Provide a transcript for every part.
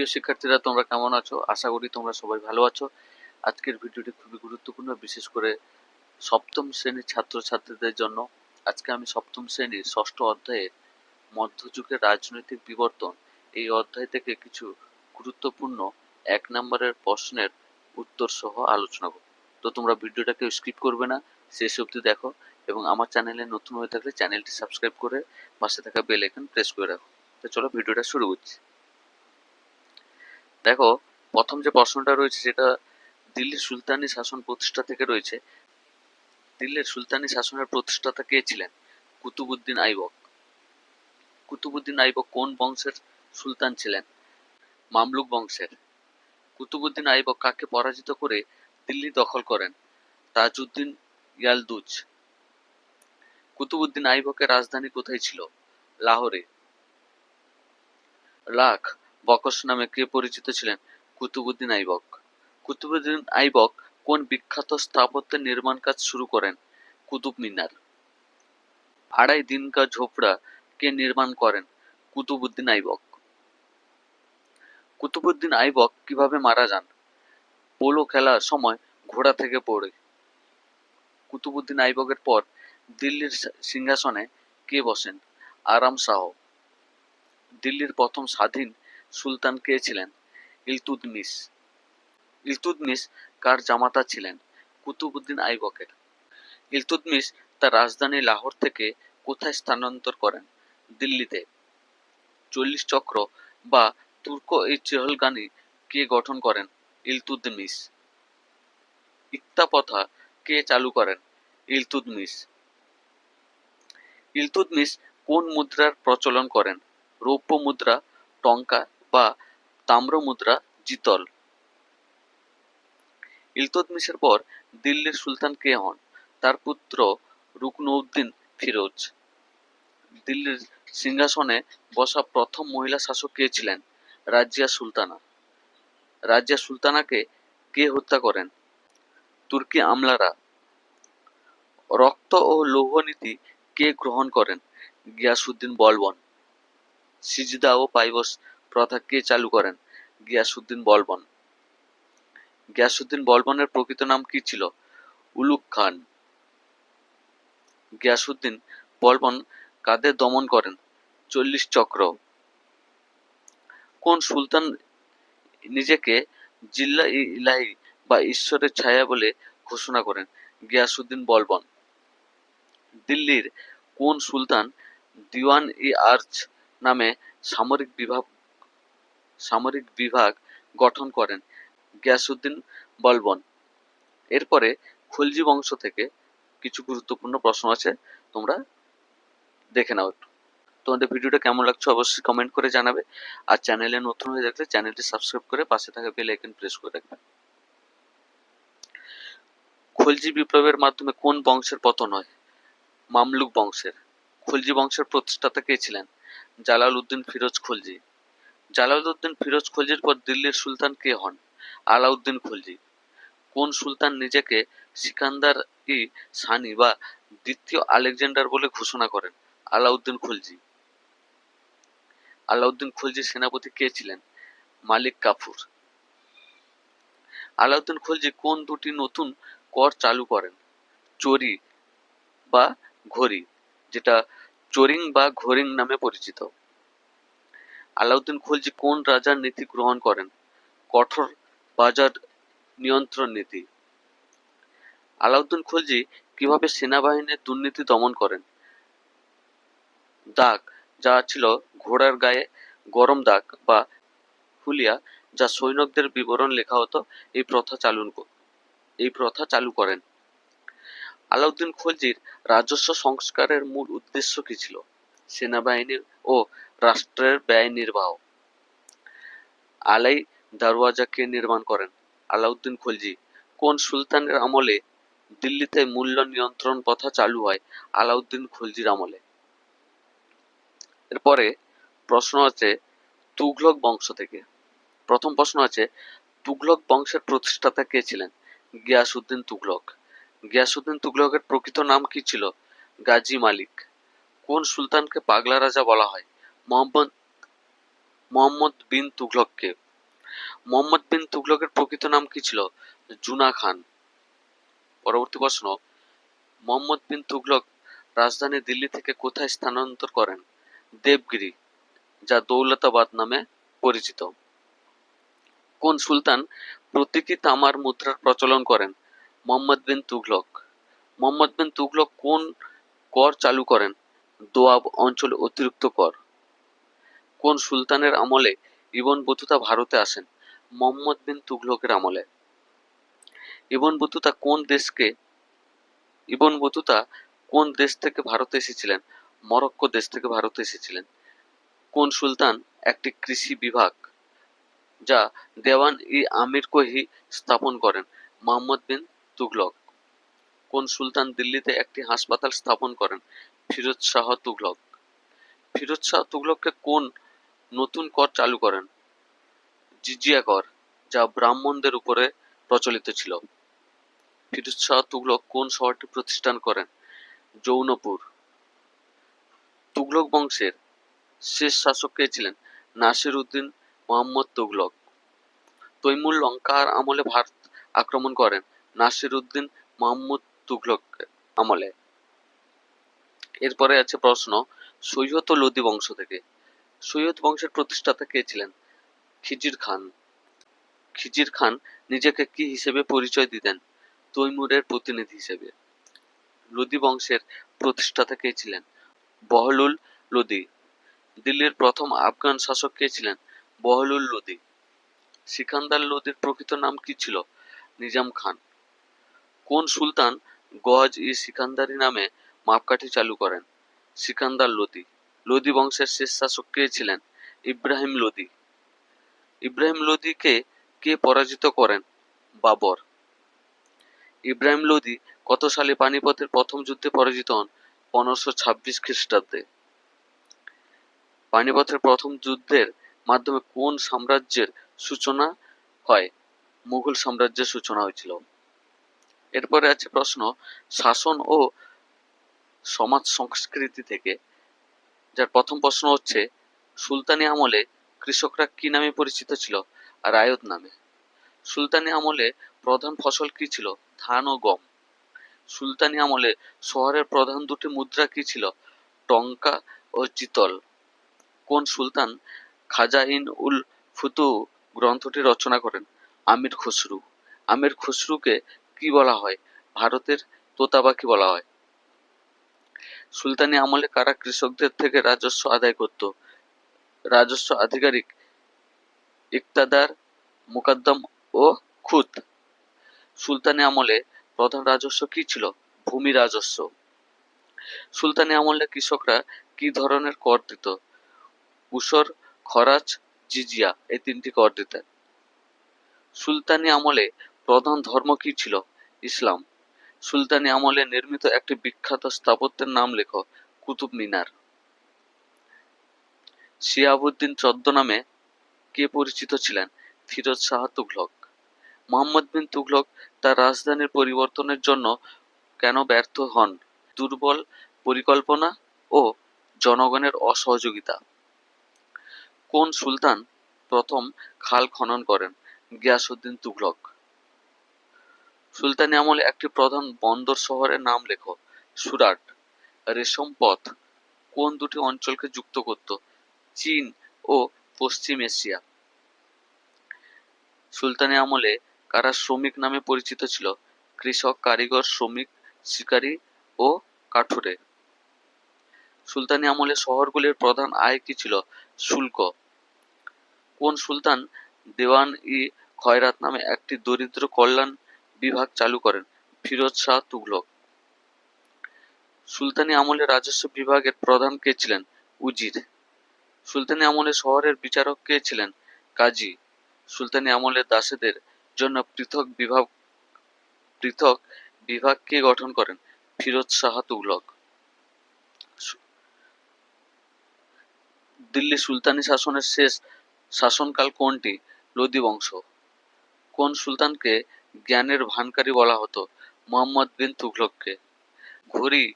প্রিয় শিক্ষার্থীরা, তোমরা কেমন আছো? আশা করি তোমরা সবাই ভালো আছো। আজকের ভিডিওটি খুবই গুরুত্বপূর্ণ, বিশেষ করে সপ্তম শ্রেণির ছাত্রছাত্রীদের জন্য। আজকে আমি সপ্তম শ্রেণির ষষ্ঠ অধ্যায়ের মধ্যযুগের রাজনৈতিক বিবর্তন। এই অধ্যায় থেকে কিছু গুরুত্বপূর্ণ এক নম্বরের প্রশ্নের উত্তর সহ আলোচনা করব। তো তোমরা ভিডিওটাকে স্কিপ করবে না, শেষ অবধি দেখো এবং আমার চ্যানেলে নতুন হয়ে থাকলে চ্যানেলটি সাবস্ক্রাইব করে পাশে থাকা বেল আইকন প্রেস করে রাখো। তো চলো ভিডিওটা শুরু করছি। দেখো, প্রথম যে প্রশ্নটা রয়েছে সেটা দিল্লির সুলতানি শাসন প্রতিষ্ঠা থেকে রয়েছে। দিল্লির সুলতানি শাসনের প্রতিষ্ঠাতা কে ছিলেন? কুতুবুদ্দিন আইবক। কুতুবুদ্দিন আইবক কোন বংশের সুলতান ছিলেন? মামলুক বংশের। কুতুবুদ্দিন আইবক কাকে পরাজিত করে দিল্লি দখল করেন? তাজউদ্দিন ইয়ালদুজ। কুতুবুদ্দিন আইবকের রাজধানী কোথায় ছিল? লাহোরে। লাখ বকশ নামে কে পরিচিত ছিলেন? কুতুবুদ্দিন আইবক। কুতুবুদ্দিন আইবক কোন বিখ্যাত স্থাপত্যের নির্মাণ কাজ শুরু করেন? কুতুব মিনার। আড়াই দিন কা ঝোপড়া কে নির্মাণ করেন? কুতুবুদ্দিন আইবক। কুতুবুদ্দিন আইবক কীভাবে মারা যান? পোলো খেলার সময় ঘোড়া থেকে পড়ে। কুতুবুদ্দিন আইবকের পর দিল্লির সিংহাসনে কে বসেন? আরাম শাহ দিল্লির প্রথম স্বাধীন সুলতান কে ছিলেন? ইলতুৎমিশ ইলতুৎমিশ কার জামাতা ছিলেন? কুতুবুদ্দিন আইবকের। ইলতুৎমিশ তার রাজধানী লাহোর থেকে কোথায় স্থানান্তর করেন? দিল্লিতে। চল্লিশ চক্র বা তুর্ক এই চেহলগানি কে গঠন করেন? ইলতুৎমিশ ইত্তাপথা কে চালু করেন? ইলতুৎমিশ ইলতুৎমিশ কোন মুদ্রার প্রচলন করেন? রৌপ্য মুদ্রা, টঙ্কা বা তাম্র মুদ্রা জিতল। ইলতুৎমিশের পর দিল্লির সুলতান কে হন? তার পুত্র রুকনউদ্দিন ফিরোজ। দিল্লির সিংহাসনে বসা প্রথম মহিলা শাসক কে ছিলেন? রাজিয়া সুলতানা। রাজিয়া সুলতানাকে কে হত্যা করেন? তুর্কি আমলারা। রক্ত ও লৌহ নীতি কে গ্রহণ করেন? গিয়াসুদ্দিন বলবন। সিজদা ও পাইবস প্রথা কে চালু করেন? গিয়াসুদ্দিন বলবন। গিয়াসুদ্দিন বলবনের প্রকৃত নাম কি ছিল? উলুক খান। গিয়াসুদ্দিন বলবন কাদের দমন করেন। চল্লিশ চক্র। কোন সুলতান নিজেকে জিল্লা ইলাহি বা ঈশ্বরের ছায়া বলে ঘোষণা করেন? গিয়াসুদ্দিন বলবন। দিল্লির কোন সুলতান দিওয়ান ই আর্চ নামে সামরিক বিভাগ সামরিক বিভাগ গঠন করেন গিয়াসুদ্দিন বলবন। এরপরে খলজি বংশ থেকে কিছু গুরুত্বপূর্ণ প্রশ্ন আছে, তোমরা দেখে নাও একটু। তোমাদের ভিডিওটা কেমন লাগছে অবশ্যই কমেন্ট করে জানাবে। আর চ্যানেলে নতুন হয়ে থাকলে চ্যানেলটি সাবস্ক্রাইব করে পাশে থাকা বেল আইকন প্রেস করে রাখবে। খলজি বিপ্লবের মাধ্যমে কোন বংশের পতন হয়? মামলুক বংশের। খলজি বংশের প্রতিষ্ঠাতা কে ছিলেন? জালাল উদ্দিন ফিরোজ খলজি। জালাল উদ্দিন ফিরোজ খলজির পর দিল্লির সুলতান কে হন? আলাউদ্দিন খলজি। কোন সুলতান নিজেকে সিকান্দার ই সানি বা দ্বিতীয় আলেকজান্ডার বলে ঘোষণা করেন? আলাউদ্দিন খলজি। আলাউদ্দিন খলজির সেনাপতি কে ছিলেন? মালিক কাফুর। আলাউদ্দিন খলজি কোন দুটি নতুন কর চালু করেন? চোরি বা ঘড়ি, যেটা চোরিং বা ঘোরিং নামে পরিচিত। আলাউদ্দিন খলজি কোন রাজার নীতি গ্রহণ করেন? কঠোর বাজার নিয়ন্ত্রণ নীতি। আলাউদ্দিন খলজি কীভাবে সেনাবাহিনীর দুর্নীতি দমন করেন? দাগ যা ছিল ঘোড়ার গায়ে গরম দাগ বা হুলিয়া যা সৈনিকদের বিবরণ লেখা হতো, এই প্রথা চালু এই প্রথা চালু করেন। আলাউদ্দিন খলজির রাজস্ব সংস্কারের মূল উদ্দেশ্য কি ছিল? সেনাবাহিনীর ও রাষ্ট্রের ব্যয় নির্বাহ। আলাই দারওয়াজা কে নির্মাণ করেন। আলাউদ্দিন খলজি, কোন সুলতানের আমলে দিল্লিতে মূল্য নিয়ন্ত্রণ প্রথা চালু হয়? আলাউদ্দিন খলজির আমলে। এরপরে প্রশ্ন আছে তুঘলক বংশ থেকে। প্রথম প্রশ্ন আছে তুঘলক বংশের প্রতিষ্ঠাতা কে ছিলেন? গিয়াসুদ্দিন তুঘলক। গিয়াসুদ্দিন তুঘলকের প্রকৃত নাম কি ছিল? গাজী মালিক। কোন সুলতানকে পাগলা রাজা বলা হয়? মোহাম্মদ মোহাম্মদ বিন তুঘলককে। মোহাম্মদ বিন তুগলকের প্রকৃত নাম কি ছিল? জুনা খান। পরবর্তী প্রশ্ন, মোহাম্মদ বিন তুগলক রাজধানী দিল্লি থেকে কোথায় স্থানান্তর করেন? দেবগিরি, যা দৌলতাবাদ নামে পরিচিত। কোন সুলতান প্রতীকী তামার মুদ্রার প্রচলন করেন? মোহাম্মদ বিন তুঘলক। মোহাম্মদ বিন তুঘলক কোন কর চালু করেন? দোয়াব অঞ্চলে অতিরিক্ত কর। কোন সুলতানের আমলে ইবন বতুতা ভারতে আসেন? মোহাম্মদ বিন তুগলকের আমলে। ইবন বতুতা কোন দেশকে, ইবন বতুতা কোন দেশ থেকে ভারতে এসেছিলেন? মরক্কো দেশ থেকে ভারতে এসেছিলেন। কোন সুলতান একটি কৃষি বিভাগ যা দেওয়ান ই আমির কোহি স্থাপন করেন? মোহাম্মদ বিন তুঘলক। কোন সুলতান দিল্লিতে একটি হাসপাতাল স্থাপন করেন? ফিরোজ শাহ তুঘলক ফিরোজ শাহ তুগলককে কোন নতুন কর চালু করেন? জিজিয়া কর, যা ব্রাহ্মণদের উপরে প্রচলিত ছিল। ফিরোজ শাহ তুঘলক কোন শহরটি প্রতিষ্ঠান করেন? জৌনপুর তুঘলক বংশের শেষ শাসক কে ছিলেন? নাসির উদ্দিন মোহাম্মদ তুগলক। তৈমুর লঙ্কার আমলে ভারত আক্রমণ করেন নাসির উদ্দিন মোহাম্মদ তুগলক আমলে। এরপরে আছে প্রশ্ন, সৈয়দ ও লোদি বংশ থেকে। সৈয়দ বংশের প্রতিষ্ঠাতা কে ছিলেন? খিজির খান। খিজির খান নিজেকে কি হিসেবে পরিচয় দিতেন? তৈমুরের প্রতিনিধি হিসেবে। লোদি বংশের প্রতিষ্ঠাতা কে ছিলেন? বহলুল লোদি। দিল্লির প্রথম আফগান শাসক কে ছিলেন? বহলুল লোদি। সিকান্দার লোদির প্রকৃত নাম কি ছিল? নিজাম খান। কোন সুলতান গজ ই সিকান্দারি নামে মাপকাঠি চালু করেন সিকান্দার লোদি। লোদি বংশের শেষ শাসক কে ছিলেন? ইব্রাহিম লোদি। ইব্রাহিম লোদিকে কে পরাজিত করেন? বাবর। ইব্রাহিম লোদি কত সালে পানিপথের প্রথম যুদ্ধে পরাজিত হন? পনেরোশো ছাব্বিশ খ্রিস্টাব্দে। পানিপথের প্রথম যুদ্ধের মাধ্যমে কোন সাম্রাজ্যের সূচনা হয়? মুঘল সাম্রাজ্যের সূচনা হয়েছিল। এরপরে আছে প্রশ্ন, শাসন ও সমাজ সংস্কৃতি থেকে, যার প্রথম প্রশ্ন হচ্ছে, সুলতানি আমলে কৃষকরা কি নামে পরিচিত ছিল আর আয়ত নামে? সুলতানি আমলে প্রধান ফসল কি ছিল? ধান ও গম। সুলতানি আমলে শহরের প্রধান দুটি মুদ্রা কি ছিল? টঙ্কা ও চিতল। কোন সুলতান খাজা ইন উল ফুতু গ্রন্থটি রচনা করেন? আমির খসরু। আমির খসরুকে কি বলা হয়? ভারতের তোতাবাকি বলা হয়? সুলতানি আমলে কারা কৃষকদের থেকে রাজস্ব আদায় করত? রাজস্ব আধিকারিক ইকতাদার, মুকাদ্দম ও খুত। সুলতানি আমলে প্রধান রাজস্ব কি ছিল? ভূমি রাজস্ব। সুলতানি আমলে কৃষকরা কি ধরনের কর দিত? উসর খরাচ জিজিয়া এই তিনটি কর দিতেন। সুলতানি আমলে প্রধান ধর্ম কি ছিল? ইসলাম। সুলতানি আমলে নির্মিত একটি বিখ্যাত স্থাপত্যের নাম লেখো, কুতুব মিনার। শিয়াবুদ্দিন নামে কে পরিচিত ছিলেন? ফিরোজ শাহ তুঘলক। মোহাম্মদ বিন তুঘলক তার রাজধানীর পরিবর্তনের জন্য কেন ব্যর্থ হন? দুর্বল পরিকল্পনা ও জনগণের অসহযোগিতা। কোন সুলতান প্রথম খাল খনন করেন? গিয়াসুদ্দিন তুঘলক। সুলতানি আমলে একটি প্রধান বন্দর শহরের নাম লেখো, সুরাট। রেশম পথ কোন দুটি অঞ্চলকে যুক্ত করত? চীন ও পশ্চিম এশিয়া। সুলতানি আমলে কারা শ্রমিক নামে পরিচিত ছিল? কৃষক, কারিগর, শ্রমিক, শিকারী ও কাঠুরে। সুলতানি আমলে শহরগুলির প্রধান আয় কি ছিল? শুল্ক। কোন সুলতান দেওয়ান ই খয়রাত নামে একটি দরিদ্র কল্যাণ বিভাগ চালু করেন ফিরোজ শাহ তুঘলক সুলতানি আমলে রাজস্ব বিভাগের প্রধান কে ছিলেন? উজির। সুলতানি আমলে শহরের বিচারক কে ছিলেন? কাজী। সুলতানি আমলে দাসেদের জন্য পৃথক বিভাগ পৃথক বিভাগ কে গঠন করেন? ফিরোজ শাহ তুঘলক দিল্লি সুলতানি শাসনের শেষ শাসনকাল কোনটি? লোদি বংশ। কোন সুলতানকে জ্ঞানের ভানকারী বলা হতো, মোহাম্মদ বিন তুঘলককে। ঘড়ি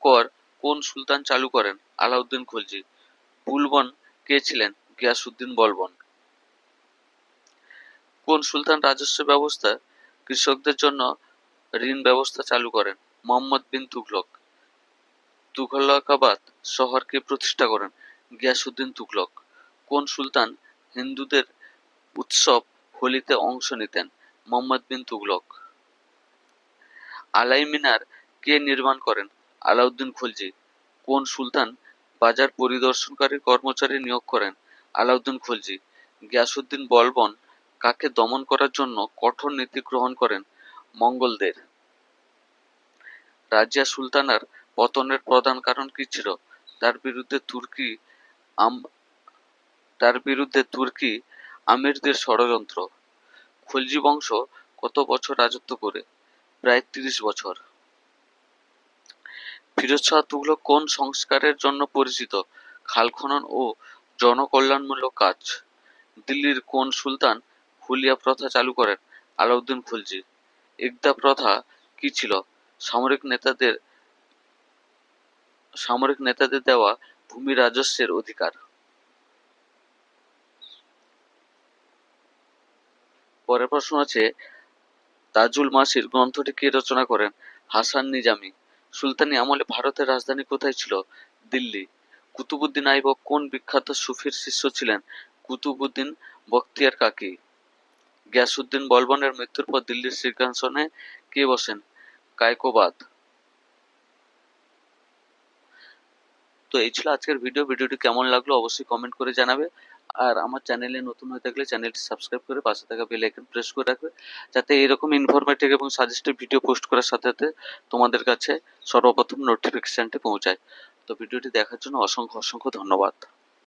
কর কোন সুলতান চালু করেন? আলাউদ্দিন খলজি। বুলবন কে ছিলেন? গিয়াসুদ্দিন বলবন। কোন সুলতান রাজস্ব ব্যবস্থা কৃষকদের জন্য ঋণ ব্যবস্থা চালু করেন? মোহাম্মদ বিন তুঘলক। তুঘলকাবাদ শহরকে প্রতিষ্ঠা করেন গিয়াসুদ্দিন তুঘলক। কোন সুলতান হিন্দুদের উৎসব হোলিতে অংশ নিতেন? মোহাম্মদ বিন তুগলক আলাই মিনার কে নির্মাণ করেন? আলাউদ্দিন খলজি। কোন সুলতান বাজার পরিদর্শনকারী কর্মচারী নিয়োগ করেন? আলাউদ্দিন খলজি। গিয়াসুদ্দিন বলবন কাকে দমন করার জন্য কঠোর নীতি গ্রহণ করেন? মঙ্গলদের। রাজিয়া সুলতানার পতনের প্রধান কারণ কি ছিল? তার বিরুদ্ধে তুর্কি আম তার বিরুদ্ধে তুর্কি আমিরদের ষড়যন্ত্র। খলজি বংশ কত বছর রাজত্ব করে? প্রায় তিরিশ বছর। ফিরোজ শাহ তুগলক কোন সংস্কারের জন্য পরিচিত? খাল খনন ও জনকল্যাণমূলক কাজ। দিল্লির কোন সুলতান হুলিয়া প্রথা চালু করেন? আলাউদ্দিন খুলজি। ইকদা প্রথা কি ছিল? সামরিক নেতাদের সামরিক নেতাদের দেওয়া ভূমি রাজস্বের অধিকার। পরের প্রশ্ন আছে, তাজুল মাসির গ্রন্থটি কে রচনা করেন? হাসান নিজামি। সুলতানি আমলে ভারতের রাজধানী কোথায় ছিল? দিল্লি। কুতুবুদ্দিন আইবক কোন বিখ্যাত সুফির শিষ্য ছিলেন? কুতুবুদ্দিন বখতিয়ার কাকি। গিয়াসুদ্দিন বলবনের মৃত্যুর পর দিল্লির সিংহাসনে কে বসেন? কায়কোবাদ। তো এই ছিল আজকের ভিডিও ভিডিওটি কেমন লাগল অবশ্যই কমেন্ট করে জানাবে। আর আমার চ্যানেলে নতুন হয়ে থাকলে চ্যানেলটি সাবস্ক্রাইব করে পাশে থাকা বেল আইকন প্রেস করে রাখবে, যাতে এরকম ইনফরমেটিভ এবং সাজেস্টিভ ভিডিও পোস্ট করার সাথে সাথে তোমাদের কাছে সর্বপ্রথম নোটিফিকেশনটি পৌঁছায়। তো ভিডিওটি দেখার জন্য অসংখ্য অসংখ্য ধন্যবাদ।